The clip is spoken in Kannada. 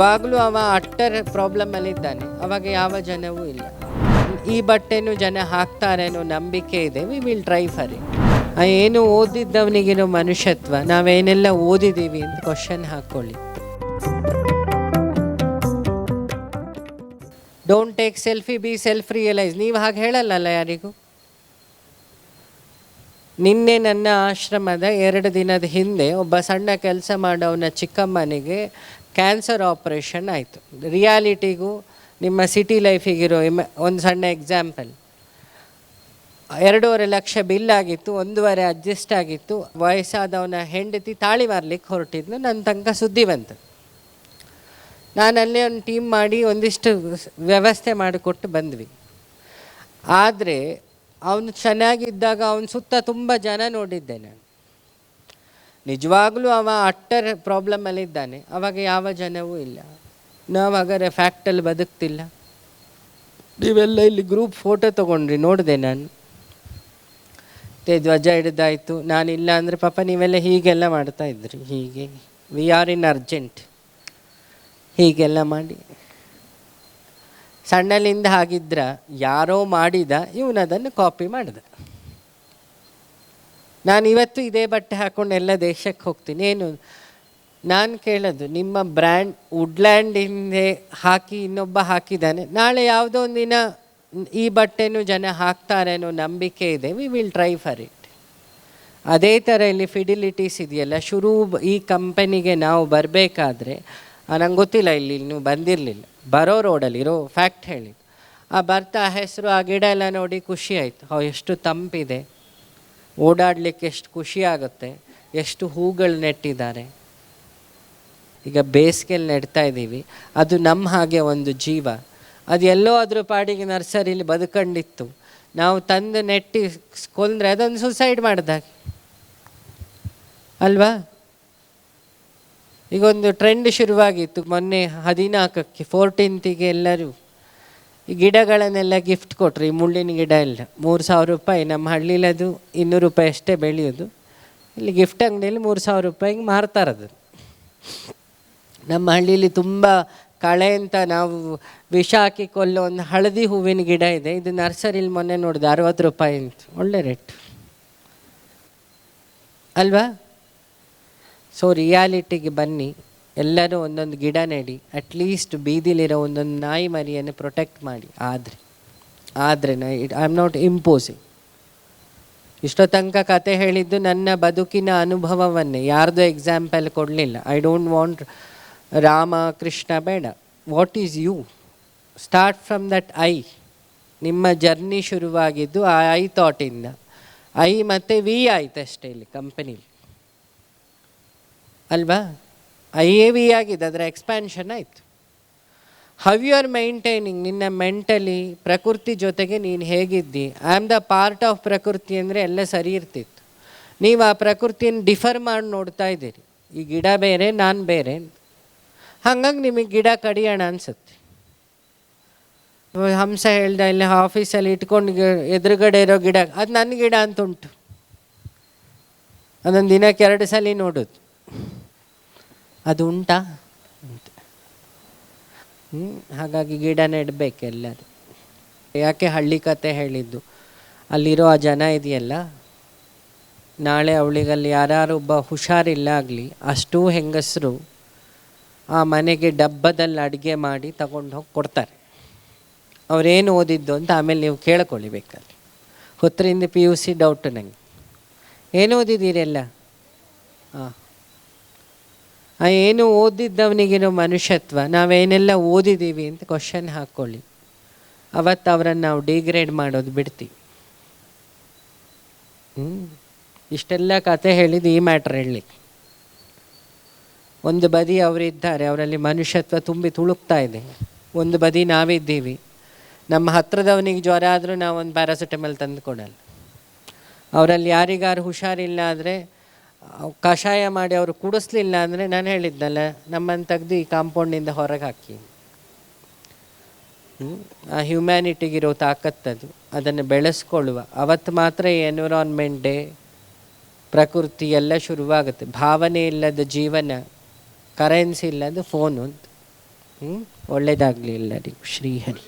ನಿಜವಾಗ್ಲೂ ಅವ ಅಟ್ಟರ್ ಪ್ರಾಬ್ಲಮಲ್ಲಿದ್ದಾನೆ. ಅವಾಗ ಯಾವ ಜನವೂ ಇಲ್ಲ. ಈ ಬಟ್ಟೆನೂ ಜನ ಹಾಕ್ತಾರೆ ಅನ್ನೋ ನಂಬಿಕೆ ಇದೆ. We will try for it ಏನು ಓದಿದ್ದವನಿಗಿರೋ ಮನುಷ್ಯತ್ವ, ನಾವೇನೆಲ್ಲ ಓದಿದ್ದೀವಿ ಅಂತ ಕ್ವಶನ್ ಹಾಕ್ಕೊಳ್ಳಿ don't take selfie be self realise ನೀವು ಹಾಗೆ ಹೇಳಲ್ಲಲ್ಲ ಯಾರಿಗೂ? ನಿನ್ನೆ ನನ್ನ ಆಶ್ರಮದ ಎರಡು ದಿನದ ಹಿಂದೆ ಒಬ್ಬ ಸಣ್ಣ ಕೆಲಸ ಮಾಡೋವನ ಚಿಕ್ಕಮ್ಮನಿಗೆ ಕ್ಯಾನ್ಸರ್ ಆಪ್ರೇಷನ್ ಆಯಿತು. ರಿಯಾಲಿಟಿಗೂ ನಿಮ್ಮ ಸಿಟಿ ಲೈಫಿಗಿರೋ ಇಮ ಒಂದು ಸಣ್ಣ ಎಕ್ಸಾಂಪಲ್. ಎರಡೂವರೆ ಲಕ್ಷ ಬಿಲ್ ಆಗಿತ್ತು, ಒಂದೂವರೆ ಅಡ್ಜಸ್ಟ್ ಆಗಿತ್ತು, ವಯಸ್ಸಾದವನ ಹೆಂಡತಿ ತಾಳಿ ಮಾರ್ಲಿಕ್ಕೆ ಹೊರಟಿದ್ನು ನನ್ನ ತನಕ ಸುದ್ದಿ ಬಂತು. ನಾನು ಅಲ್ಲೇ ಒಂದು ಟೀಮ್ ಮಾಡಿ ಒಂದಿಷ್ಟು ವ್ಯವಸ್ಥೆ ಮಾಡಿಕೊಟ್ಟು ಬಂದ್ವಿ. ಆದರೆ, ಅವನು ಚೆನ್ನಾಗಿದ್ದಾಗ ಅವನ ಸುತ್ತ ತುಂಬ ಜನ ನೋಡಿದ್ದೆ ನಾನು. ನಿಜವಾಗ್ಲೂ ಅವ ಅಟ್ಟರ್ ಪ್ರಾಬ್ಲಮಲ್ಲಿದ್ದಾನೆ ಅವಾಗ ಯಾವ ಜನವೂ ಇಲ್ಲ. ನಾವು ಹಾಗಾದ್ರೆ ಫ್ಯಾಕ್ಟಲ್ಲಿ ಬದುಕ್ತಿಲ್ಲ. ನೀವೆಲ್ಲ ಇಲ್ಲಿ ಗ್ರೂಪ್ ಫೋಟೋ ತೊಗೊಂಡ್ರಿ, ನೋಡಿದೆ ನಾನು. ಮತ್ತೆ ಧ್ವಜ ಹಿಡ್ದಾಯ್ತು. ನಾನಿಲ್ಲ ಅಂದರೆ ಪಾಪ ನೀವೆಲ್ಲ ಹೀಗೆಲ್ಲ ಮಾಡ್ತಾ ಇದ್ರಿ. ಹೀಗೆ. ವಿ ಆರ್ ಇನ್ ಅರ್ಜೆಂಟ್ ಹೀಗೆಲ್ಲ ಮಾಡಿ. ಸಣ್ಣಲಿಂದ ಹಾಗಿದ್ರ ಯಾರೋ ಮಾಡಿದ, ಇವನದನ್ನು ಕಾಪಿ ಮಾಡಿದ. ನಾನು ಇವತ್ತು ಇದೇ ಬಟ್ಟೆ ಹಾಕೊಂಡು ಎಲ್ಲ ದೇಶಕ್ಕೆ ಹೋಗ್ತೀನಿ. ಏನು? ನಾನು ಕೇಳೋದು, ನಿಮ್ಮ ಬ್ರ್ಯಾಂಡ್ ವುಡ್ಲ್ಯಾಂಡ್ ಹಿಂದೆ ಹಾಕಿ ಇನ್ನೊಬ್ಬ ಹಾಕಿದ್ದಾನೆ. ನಾಳೆ ಯಾವುದೋ ಒಂದು ದಿನ ಈ ಬಟ್ಟೆನೂ ಜನ ಹಾಕ್ತಾರೆ ಅನ್ನೋ ನಂಬಿಕೆ ಇದೆ. We will try for it ಅದೇ ಥರ ಇಲ್ಲಿ ಫಿಡಿಲಿಟೀಸ್ ಇದೆಯಲ್ಲ, ಶುರು ಈ ಕಂಪನಿಗೆ ನಾವು ಬರಬೇಕಾದ್ರೆ ನಂಗೆ ಗೊತ್ತಿಲ್ಲ ಇಲ್ಲಿ ಇನ್ನೂ ಬಂದಿರಲಿಲ್ಲ. ಬರೋ ರೋಡಲ್ಲಿ ಇರೋ ಫ್ಯಾಕ್ಟ್ ಹೇಳಿ ಆ, ಬರ್ತಾ ಹೆಸರು, ಆ ಗಿಡ ಎಲ್ಲ ನೋಡಿ ಖುಷಿ ಆಯಿತು. ಎಷ್ಟು ತಂಪಿದೆ. ಓಡಾಡಲಿಕ್ಕೆ ಎಷ್ಟು ಖುಷಿ ಆಗುತ್ತೆ, ಎಷ್ಟು ಹೂಗಳು ನೆಟ್ಟಿದ್ದಾರೆ. ಈಗ ಬೇಸಿಗೆಯಲ್ಲಿ ನೆಡ್ತಾ ಇದ್ದೀವಿ, ಅದು ನಮ್ಮ ಹಾಗೆ ಒಂದು ಜೀವ. ಅದು ಎಲ್ಲೋ ಅದ್ರ ಪಾಡಿಗೆ ನರ್ಸರಿಲಿ ಬದುಕೊಂಡಿತ್ತು. ನಾವು ತಂದು ನೆಟ್ಟಿ ಕೊಂದ್ರೆ ಅದೊಂದು ಸುಸೈಡ್ ಮಾಡಿದಾಗ ಅಲ್ವಾ? ಈಗ ಒಂದು ಟ್ರೆಂಡ್ ಶುರುವಾಗಿತ್ತು ಮೊನ್ನೆ ಹದಿನಾಲ್ಕಕ್ಕೆ ಫೋರ್ಟೀನ್ತಿಗೆ ಎಲ್ಲರೂ. ಈ ಗಿಡಗಳನ್ನೆಲ್ಲ ಗಿಫ್ಟ್ ಕೊಟ್ಟರು ಈ ಮುಳ್ಳಿನ ಗಿಡ ಎಲ್ಲ ಮೂರು ಸಾವಿರ ರೂಪಾಯಿ, ನಮ್ಮ ಹಳ್ಳಿಲಿ ಅದು ಇನ್ನೂರು ರೂಪಾಯಿ ಅಷ್ಟೇ ಬೆಳೆಯೋದು. ಇಲ್ಲಿ ಗಿಫ್ಟ್ ಅಂಗಡಿಯಲ್ಲಿ ಮೂರು ಸಾವಿರ ರೂಪಾಯಿಗೆ ಮಾರ್ತಾರದು ನಮ್ಮ ಹಳ್ಳಿಲಿ ತುಂಬ ಕಳೆ ಅಂತ ನಾವು ವಿಷ ಹಾಕಿ ಕೊಲ್ಲೋ ಒಂದು ಹಳದಿ ಹೂವಿನ ಗಿಡ ಇದೆ. ಇದು ನರ್ಸರಿಲಿ ಮೊನ್ನೆ ನೋಡಿದೆ, ಅರವತ್ತು ರೂಪಾಯಿ ಅಂತ. ಒಳ್ಳೆ ರೇಟ್. ಅಲ್ವಾ? ಸೊ ರಿಯಾಲಿಟಿಗೆ ಬನ್ನಿ. ಎಲ್ಲರೂ ಒಂದೊಂದು ಗಿಡ ನೆಡಿ. ಅಟ್ಲೀಸ್ಟ್ ಬೀದಿಲಿರೋ ಒಂದೊಂದು ನಾಯಿ ಮರಿಯನ್ನು ಪ್ರೊಟೆಕ್ಟ್ ಮಾಡಿ. ಆದರೆ ಆದರೆ it I am not imposing ಇಷ್ಟೋ ತನಕ ಕತೆ ಹೇಳಿದ್ದು ನನ್ನ ಬದುಕಿನ ಅನುಭವವನ್ನೇ. ಯಾರ್ದೋ ಎಕ್ಸಾಂಪಲ್ ಕೊಡಲಿಲ್ಲ. I don't want Rama, Krishna ಬೇಡ. What is you start from that I ನಿಮ್ಮ ಜರ್ನಿ ಶುರುವಾಗಿದ್ದು ಆ ಐ ಥಾಟಿಂದ ಐ ಮತ್ತು ವಿ ಆಯ್ತು ಅಷ್ಟೇ ಇಲ್ಲಿ ಕಂಪನಿಲಿ ಅಲ್ವಾ? ಐ ಎ ವಿ ಆಗಿದೆ, ಅದರ ಎಕ್ಸ್ಪ್ಯಾನ್ಷನ್ ಆಯಿತು. ಹವ್ ಯು ಆರ್ ಮೈಂಟೈನಿಂಗ್ ನಿನ್ನ ಮೆಂಟಲಿ ಪ್ರಕೃತಿ ಜೊತೆಗೆ ನೀನು ಹೇಗಿದ್ದಿ? I am the part of prakriti ಅಂದರೆ ಎಲ್ಲ ಸರಿ ಇರ್ತಿತ್ತು. ನೀವು ಆ ಪ್ರಕೃತಿಯನ್ನು ಡಿಫರ್ ಮಾಡಿ ನೋಡ್ತಾ ಇದ್ದೀರಿ. ಈ ಗಿಡ ಬೇರೆ, ನಾನು ಬೇರೆ ಹಂಗಾಗಿ ನಿಮಗೆ ಗಿಡ ಕಡಿಯೋಣ ಅನಿಸುತ್ತೆ. ಹಂಸ ಹೇಳ್ದೆ ಇಲ್ಲಿ ಆಫೀಸಲ್ಲಿ ಇಟ್ಕೊಂಡು ಎದುರುಗಡೆ ಇರೋ ಗಿಡ, ಅದು ನನ್ನ ಗಿಡ ಅಂತ ಉಂಟು. ಅದೊಂದು ದಿನಕ್ಕೆ ಎರಡು ಸಲ ನೋಡೋದು. ಅದು ಉಂಟಾ. ಅಂತ ಹ್ಮ್, ಹಾಗಾಗಿ ಗಿಡ ನೆಡಬೇಕು ಎಲ್ಲರೂ. ಯಾಕೆ ಹಳ್ಳಿ ಕತೆ ಹೇಳಿದ್ದು? ಅಲ್ಲಿರೋ ಆ ಜನ ಇದೆಯಲ್ಲ? ನಾಳೆ ಅವಳಿಗಲ್ಲಿ ಯಾರು ಒಬ್ಬ ಹುಷಾರಿಲ್ಲ ಆಗಲಿ ಅಷ್ಟೂ ಹೆಂಗಸರು ಆ ಮನೆಗೆ ಡಬ್ಬದಲ್ಲಿ ಅಡುಗೆ ಮಾಡಿ ತಗೊಂಡು ಹೋಗಿ ಕೊಡ್ತಾರೆ. ಅವ್ರೇನು ಓದಿದ್ದು ಅಂತ ಆಮೇಲೆ ನೀವು ಕೇಳ್ಕೊಳ್ಳಿ ಬೇಕಲ್ಲಿ ಹೊತ್ತರಿಂದ ಪಿ ಯು ಸಿ ಡೌಟ್ ನನಗೆ ಏನು ಓದಿದ್ದೀರೆಲ್ಲ ಹಾಂ ಏನು ಓದಿದ್ದವನಿಗಿರೋ ಮನುಷ್ಯತ್ವ, ನಾವೇನೆಲ್ಲ ಓದಿದ್ದೀವಿ ಅಂತ ಕ್ವಶನ್ ಹಾಕ್ಕೊಳ್ಳಿ ಅವತ್ತು ಅವರನ್ನು ನಾವು ಡಿಗ್ರೇಡ್ ಮಾಡೋದು ಬಿಡ್ತೀವಿ. ಹ್ಞೂ ಇಷ್ಟೆಲ್ಲ ಕತೆ ಹೇಳಿದ್ದು ಈ ಮ್ಯಾಟ್ರ್ ಹೇಳಿ ಒಂದು ಬದಿ ಅವರಿದ್ದಾರೆ, ಅವರಲ್ಲಿ ಮನುಷ್ಯತ್ವ ತುಂಬಿ ತುಳುಕ್ತಾ ಇದೆ. ಒಂದು ಬದಿ ನಾವಿದ್ದೀವಿ. ನಮ್ಮ ಹತ್ರದವನಿಗೆ ಜ್ವರ ಆದರೂ ನಾವು ಒಂದು ಪ್ಯಾರಾಸಿಟಮಲ್ ತಂದು ಕೊಡಲ್ಲ. ಅವರಲ್ಲಿ ಯಾರಿಗಾರು ಹುಷಾರಿಲ್ಲ ಆದರೆ ಕಷಾಯ ಮಾಡಿ ಅವರು ಕುಡಿಸ್ಲಿಲ್ಲ ಅಂದರೆ ನಾನು ಹೇಳಿದ್ದಲ್ಲ ನಮ್ಮನ್ನು ತೆಗೆದು ಈ ಕಾಂಪೌಂಡಿಂದ ಹೊರಗೆ ಹಾಕಿ? ಆ ಹ್ಯುಮ್ಯಾನಿಟಿಗಿರೋ ತಾಕತ್ತದು, ಅದನ್ನು ಬೆಳೆಸ್ಕೊಳ್ಳುವ. ಅವತ್ತು ಮಾತ್ರ ಎನ್ವಿರಾನ್ಮೆಂಟ್ ಡೇ ಪ್ರಕೃತಿ ಎಲ್ಲ ಶುರುವಾಗುತ್ತೆ. ಭಾವನೆ ಇಲ್ಲದ ಜೀವನ ಕರೆನ್ಸಿ ಇಲ್ಲದ ಫೋನು ಅಂತ ಹ್ಞೂ ಒಳ್ಳೆಯದಾಗಲಿ ಎಲ್ಲರಿಗೂ. ಶ್ರೀಹರಿ.